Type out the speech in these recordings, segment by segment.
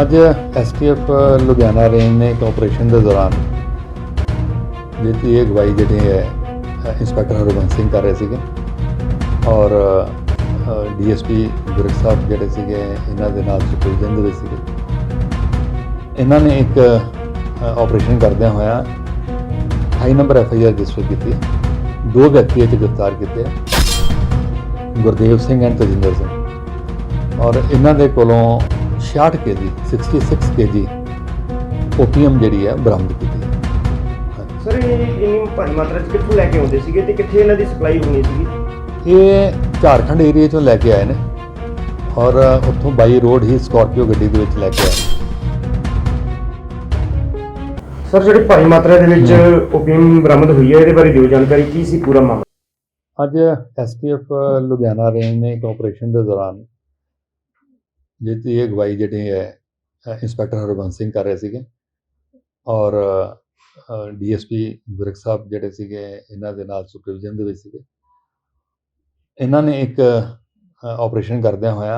ਅੱਜ STF Ludhiana range ਨੇ ਇੱਕ ਆਪਰੇਸ਼ਨ ਦੇ ਦੌਰਾਨ ਜਿਹਦੀ ਇਹ ਅਗਵਾਈ ਜਿਹੜੀ ਹੈ ਇੰਸਪੈਕਟਰ ਹਰਬੰਸ ਸਿੰਘ ਕਰ ਰਹੇ ਸੀਗੇ। ਔਰ ਡੀਐਸਪੀ ਗੁਰਖ ਸਾਹਿਬ ਜਿਹੜੇ ਸੀਗੇ, ਇਹਨਾਂ ਦੇ ਨਾਲ ਸੁਪਰਵਿਜ਼ਨ ਦੇ ਵਿੱਚ ਸੀਗੇ। ਇਹਨਾਂ ਨੇ ਇੱਕ ਆਪਰੇਸ਼ਨ ਕਰਦਿਆਂ ਹੋਇਆ 28 number F I R register ਕੀਤੀ। ਦੋ ਵਿਅਕਤੀ ਇਹ 'ਚ ਗ੍ਰਿਫਤਾਰ ਕੀਤੇ, ਗੁਰਦੇਵ ਸਿੰਘ ਐਂਡ ਤਜਿੰਦਰ ਸਿੰਘ। ਔਰ ਇਹਨਾਂ ਦੇ ਕੋਲੋਂ 66 ਕੇਜੀ 66 ਕੇਜੀ ਓਪੀਐਮ ਜਿਹੜੀ ਹੈ ਬਰਾਮਦ ਕੀਤੀ ਹੈ। ਸਰ ਇਹ ਇੰਨੀ ਭਾਰੀ ਮਾਤਰਾ ਚ ਕਿੱਥੋਂ ਲੈ ਕੇ ਆਉਂਦੇ ਸੀਗੇ ਤੇ ਕਿੱਥੇ ਇਹਨਾਂ ਦੀ ਸਪਲਾਈ ਹੋਣੀ ਸੀਗੀ? ਇਹ ਝਾਰਖੰਡ ਏਰੀਆ ਚੋਂ ਲੈ ਕੇ ਆਏ ਨੇ ਔਰ ਉੱਥੋਂ ਬਾਈ ਰੋਡ ਹੀ ਸਕਾਰਪੀਓ ਗੱਡੀ ਦੇ ਵਿੱਚ ਲੈ ਕੇ ਆਏ। ਸਰ ਜਿਹੜੀ ਭਾਰੀ ਮਾਤਰਾ ਦੇ ਵਿੱਚ ਓਪੀਅਮ ਬਰਾਮਦ ਹੋਈ ਹੈ ਇਹਦੇ ਬਾਰੇ ਦਿਓ ਜਾਣਕਾਰੀ ਕੀ ਸੀ ਪੂਰਾ ਮਾਮਲਾ? ਅੱਜ ਐਸਟੀਐਫ ਲੁਧਿਆਣਾ ਰੇਂਜ ਨੇ ਇੱਕ ਆਪਰੇਸ਼ਨ ਦੇ ਦੌਰਾਨ ਜਿਹਦੀ ਇਹ ਅਗਵਾਈ ਜਿਹੜੀ ਹੈ ਇੰਸਪੈਕਟਰ ਹਰਬੰਸ ਸਿੰਘ ਕਰ ਰਹੇ ਸੀਗੇ ਔਰ ਡੀਐਸਪੀ ਗੁਰਕ ਸਾਹਿਬ ਜਿਹੜੇ ਸੀਗੇ, ਇਹਨਾਂ ਦੇ ਨਾਲ ਸੁਪਰਵਿਜ਼ਨ ਦੇ ਵਿੱਚ ਸੀਗੇ। ਇਹਨਾਂ ਨੇ ਇੱਕ ਆਪਰੇਸ਼ਨ ਕਰਦਿਆਂ ਹੋਇਆ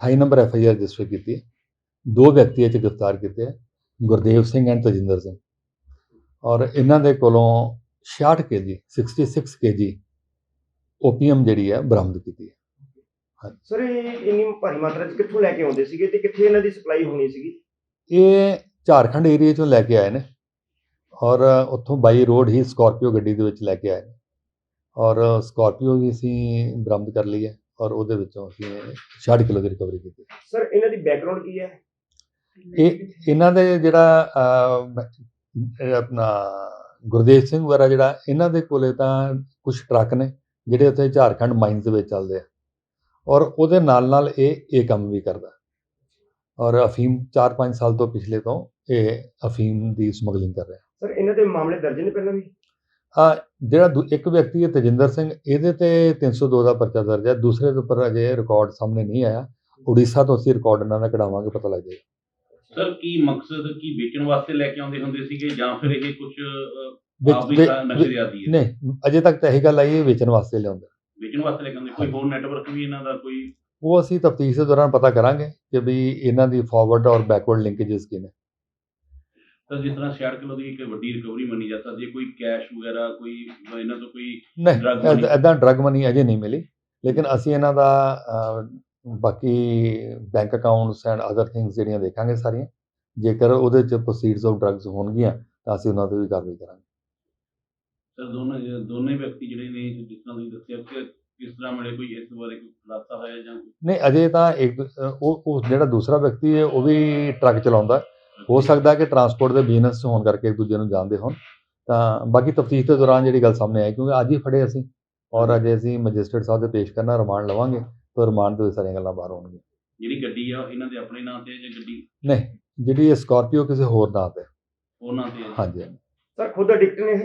28 number F I R register ਕੀਤੀ। ਦੋ ਵਿਅਕਤੀ ਇਹ 'ਚ ਗ੍ਰਿਫਤਾਰ ਕੀਤੇ, ਗੁਰਦੇਵ ਸਿੰਘ ਐਂਡ ਤਜਿੰਦਰ ਸਿੰਘ। ਔਰ ਇਹਨਾਂ ਦੇ ਕੋਲੋਂ 66 ਕੇਜੀ 66 ਕੇਜੀ ਓਪੀਐਮ ਜਿਹੜੀ ਹੈ ਬਰਾਮਦ ਕੀਤੀ ਹੈ। ਸਰ ਇਹ ਇੰਨੀ ਭਾਰੀ ਮਾਤਰਾ ਚ ਕਿੱਥੋਂ ਲੈ ਕੇ ਆਉਂਦੇ ਸੀਗੇ ਤੇ ਕਿੱਥੇ ਇਹਨਾਂ ਦੀ ਸਪਲਾਈ ਹੋਣੀ ਸੀਗੀ? ਇਹ ਝਾਰਖੰਡ ਏਰੀਆ ਚੋਂ ਲੈ ਕੇ ਆਏ ਨੇ ਔਰ ਉੱਥੋਂ ਬਾਈ ਰੋਡ ਹੀ ਸਕਾਰਪੀਓ ਗੱਡੀ ਦੇ ਵਿੱਚ ਲੈ ਕੇ ਆਏ ਔਰ ਸਕਾਰਪੀਓ ਵੀ ਅਸੀਂ ਬਰਾਮਦ ਕਰ ਲਈ ਹੈ ਔਰ ਉਹਦੇ ਵਿੱਚੋਂ ਅਸੀਂ 60 ਕਿਲੋ ਦੀ ਰਿਕਵਰੀ ਕੀਤੀ। ਸਰ ਇਹਨਾਂ ਦੀ ਬੈਕਗ੍ਰਾਉਂਡ ਕੀ ਹੈ? ਇਹ ਇਹਨਾਂ ਦੇ ਜਿਹੜਾ ਆਪਣਾ ਗੁਰਦੇਵ ਸਿੰਘ ਵਗੈਰਾ ਜਿਹੜਾ ਇਹਨਾਂ ਦੇ ਕੋਲੇ ਤਾਂ ਕੁਝ ਟਰੱਕ ਨੇ ਜਿਹੜੇ ਉੱਥੇ ਝਾਰਖੰਡ ਮਾਈਨਸ ਦੇ ਵਿੱਚ ਚੱਲਦੇ ਆ। ਔਰ ਉਹਦੇ ਨਾਲ ਨਾਲ ਇਹ ਇਹ ਕੰਮ ਵੀ ਕਰਦਾ। ਔਰ ਅਫੀਮ 4-5 ਸਾਲ ਤੋਂ ਪਿਛਲੇ ਤੋਂ ਇਹ ਅਫੀਮ ਦੀ ਸਮਗਲਿੰਗ ਕਰ ਰਿਹਾ। ਸਰ ਇਹਨਾਂ ਦੇ ਮਾਮਲੇ ਦਰਜ ਨੇ ਪਹਿਲਾਂ ਵੀ? ਆ ਜਿਹੜਾ ਦੂ- ਇੱਕ ਵਿਅਕਤੀ ਹੈ ਤਜਿੰਦਰ ਸਿੰਘ ਇਹਦੇ ਤੇ 302 ਦਾ ਪਰਚਾ ਦਰਜ ਹੈ। ਦੂਸਰੇ ਦੇ ਉੱਪਰ ਅਜੇ ਰਿਕਾਰਡ ਸਾਹਮਣੇ ਨਹੀਂ ਆਇਆ। ਉੜੀਸਾ ਤੋਂ ਅਸੀਂ ਰਿਕਾਰਡ ਇਹਨਾਂ ਦਾ ਕਢਾਵਾਂਗੇ ਪਤਾ ਲੱਗ ਜਾਏਗਾ। ਸਰ ਕੀ ਮਕਸਦ ਕੀ ਵੇਚਣ ਵਾਸਤੇ ਲੈ ਕੇ ਆਉਂਦੇ ਹੁੰਦੇ ਸੀਗੇ ਜਾਂ ਫਿਰ ਇਹ ਕੁਝ ਆਪ ਵੀ ਵਿੱਚ- ਨਸ਼ਰਿਆਤੀ ਹੈ? ਨਹੀਂ ਅਜੇ ਤੱਕ ਤਾਂ ਇਹੀ ਗੱਲ ਆਈ ਹੈ ਵੇਚਣ ਵਾਸਤੇ ਲਿਆਉਂਦਾ ਵੇਚਣ ਵਾਸਤੇ ਲੈ ਕੇ ਆਉਂਦੇ ਕੋਈ ਹੋਰ ਨੈਟਵਰਕ ਵੀ ਇਹਨਾਂ ਦਾ ਕੋਈ? ਉਹ ਅਸੀਂ ਤਫਤੀਸ਼ ਦੇ ਦੌਰਾਨ ਪਤਾ ਕਰਾਂਗੇ ਕਿ ਵੀ ਇਹਨਾਂ ਦੀ ਫਾਰਵਰਡ ਔਰ ਬੈਕਵਰਡ ਲਿੰਕੇजेस ਕੀ ਨੇ ਤਾਂ ਜਿਸ ਤਰ੍ਹਾਂ 66 ਕਿਲੋ ਦੀ ਇੱਕ ਵੱਡੀ ਰਿਕਵਰੀ ਮੰਨੀ ਜਾ ਸਕਦੀ ਹੈ ਕੋਈ ਕੈਸ਼ ਵਗੈਰਾ ਕੋਈ ਇਹਨਾਂ ਤੋਂ ਕੋਈ ਨਹੀਂ money? ਐਦਾਂ ਡਰਗ ਮਨੀ ਅਜੇ ਨਹੀਂ ਮਿਲੀ ਲੇਕਿਨ ਅਸੀਂ ਇਹਨਾਂ ਦਾ ਬਾਕੀ bank accounts and other things ਜਿਹੜੀਆਂ ਦੇਖਾਂਗੇ ਸਾਰੀਆਂ ਜੇਕਰ ਉਹਦੇ ਚ ਪ੍ਰੋਸੀਡਸ ਆਫ ਡਰੱਗਸ ਹੋਣਗੀਆਂ ਤਾਂ ਅਸੀਂ ਉਹਨਾਂ ਤੇ ਵੀ ਕਾਰਵਾਈ ਕਰਾਂਗੇ। ਸਰ ਦੋਨੇ ਦੋਨੇ ਵਿਅਕਤੀ ਜਿਹੜੇ ਨੇ ਜਿਸ ਤਰ੍ਹਾਂ ਤੁਸੀਂ ਦੱਸਿਆ ਕਿ ਕਿਸ ਤਰ੍ਹਾਂ ਮਿਲੇ ਕੋਈ ਇਸ ਬਾਰੇ ਕੋਈ ਖੁਲਾਸਾ ਹੋਇਆ ਜਾਂ ਨਹੀਂ ਅਜੇ ਤਾਂ ਇੱਕ ਉਹ ਉਹ ਜਿਹੜਾ ਦੂਸਰਾ ਵਿਅਕਤੀ ਹੈ ਉਹ ਵੀ ਟਰੱਕ ਚਲਾਉਂਦਾ ਹੈ। ਹੋ ਸਕਦਾ ਕਿ ਟਰਾਂਸਪੋਰਟ ਦੇ ਬਿਜ਼ਨਸ ਹੋਣ ਕਰਕੇ ਇੱਕ ਦੂਜੇ ਨੂੰ ਜਾਣਦੇ ਹੋਣ। ਤਾਂ ਬਾਕੀ ਤਫਤੀਸ਼ ਦੇ ਦੌਰਾਨ ਜਿਹੜੀ ਗੱਲ ਸਾਹਮਣੇ ਆਈ ਕਿਉਂਕਿ ਅੱਜ ਹੀ ਫੜੇ ਅਸੀਂ ਔਰ ਅਜੇ ਅਸੀਂ ਮੈਜਿਸਟਰੇਟ ਸਾਹਿਬ ਦੇ ਪੇਸ਼ ਕਰਨਾ ਰਿਮਾਂਡ ਲਵਾਂਗੇ ਤਾਂ ਰਿਮਾਂਡ ਵਿੱਚ ਸਾਰੀਆਂ ਗੱਲਾਂ ਬਾਹਰ ਆਉਣਗੀਆਂ ਜਿਹੜੀ ਗੱਡੀ ਆ ਇਹਨਾਂ ਦੇ ਆਪਣੇ ਨਾਂ ਤੇ ਹੈ ਜਾਂ ਗੱਡੀ? ਨਹੀਂ ਜਿਹੜੀ ਇਹ ਸਕਾਰਪੀਓ ਕਿਸੇ ਹੋਰ ਨਾਂ ਤੇ ਹੈ। ਉਹਨਾਂ ਤੇ ਹੈ? ਹਾਂਜੀ। ਸਰ ਖੁਦ ਐਡਿਕਟ ਨੇ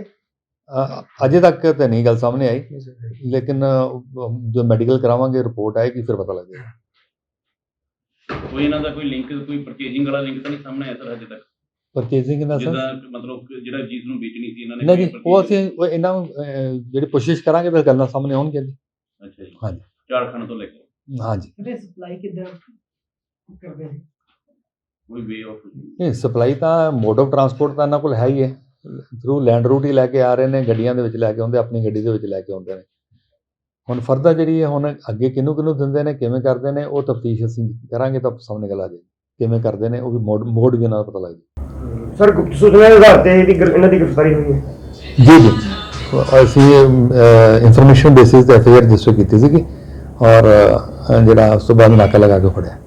ਅਜੇ ਤੱਕ ਤਾਂ ਨਹੀਂ ਗੱਲ ਸਾਹਮਣੇ ਆਈ ਲੇਕਿਨ ਜੋ ਮੈਡੀਕਲ ਕਰਾਵਾਂਗੇ ਰਿਪੋਰਟ ਆਏਗੀ ਫਿਰ ਪਤਾ ਲੱਗੇਗਾ। ਕੋਈ ਇਹਨਾਂ ਦਾ ਕੋਈ ਲਿੰਕ ਕੋਈ ਪਰਚੇਜਿੰਗ ਵਾਲਾ ਲਿੰਕ ਤਾਂ ਨਹੀਂ ਸਾਹਮਣੇ ਆਇਆ ਸਰ ਹਜੇ ਤੱਕ? ਪਰਚੇਜ਼ਿੰਗ ਦਾ ਕਿ ਮਤਲਬ ਜਿਹੜਾ ਚੀਜ਼ ਨੂੰ ਵੇਚਣੀ ਸੀ ਇਹਨਾਂ ਨੇ ਨਹੀਂ ਉਹ ਅਸੀਂ ਉਹ ਇਹਨਾਂ ਨੂੰ ਜਿਹੜੀ ਕੋਸ਼ਿਸ਼ ਕਰਾਂਗੇ ਤਾਂ ਗੱਲਾਂ ਸਾਹਮਣੇ ਆਉਣਗੀਆਂ ਜੀ। ਅੱਛਾ ਜੀ। ਹਾਂਜੀ। ਝਾਰਖੰਡ ਤੋਂ ਲੈ ਕੇ। ਹਾਂਜੀ। ਤੇ ਸਪਲਾਈ ਕਿੱਦਾਂ ਕਰਦੇ ਨੇ? ਕੋਈ ਵੇ ਆਫ ਨਹੀਂ ਸਪਲਾਈ ਤਾਂ ਮੋਡ ਆਫ ਟਰਾਂਸਪੋਰਟ ਤਾਂ ਇਹਨਾਂ ਕੋਲ ਹੈ ਹੀ ਹੈ। ਥਰੂ ਲੈਂਡ ਰੂਟ ਹੀ ਲੈ ਕੇ ਆ ਰਹੇ ਨੇ ਗੱਡੀਆਂ ਦੇ ਵਿੱਚ ਲੈ ਕੇ ਆਉਂਦੇ ਆਪਣੀ ਗੱਡੀ ਦੇ ਵਿੱਚ ਲੈ ਕੇ ਆਉਂਦੇ ਨੇ। ਹੁਣ ਫਰਦਰ ਜਿਹੜੀ ਹੈ ਹੁਣ ਅੱਗੇ ਕਿਹਨੂੰ ਕਿਹਨੂੰ ਦਿੰਦੇ ਨੇ ਕਿਵੇਂ ਕਰਦੇ ਨੇ ਉਹ ਤਫਤੀਸ਼ ਅਸੀਂ ਕਰਾਂਗੇ ਤਾਂ ਸਾਹਮਣੇ ਗੱਲ ਆ ਜਾਏਗੀ। ਕਿਵੇਂ ਕਰਦੇ ਨੇ ਉਹ ਵੀ ਮੋਡ ਮੋਡ ਵੀ ਦਾ ਪਤਾ ਲੱਗ ਜਾਏ ਸਰ ਗੁਪਤ ਸੂਚਨਾ ਦੇ ਆਧਾਰ ਤੇ ਇਹਦੀ ਇਹਨਾਂ ਦੀ ਗ੍ਰਿਫਤਾਰੀ ਹੋਈ ਹੈ। ਜੀ ਜੀ। ਅਸੀਂ ਇਨਫੋਰਮੇਸ਼ਨ ਬੇਸਿਸ ਤੇ ਐਫਆਈਆਰ ਰਜਿਸਟਰ ਕੀਤੀ ਸੀਗੀ ਔਰ ਜਿਹੜਾ ਉਸ ਤੋਂ ਬਾਅਦ ਨਾਕਾ ਲਗਾ ਕੇ ਫੜਿਆ।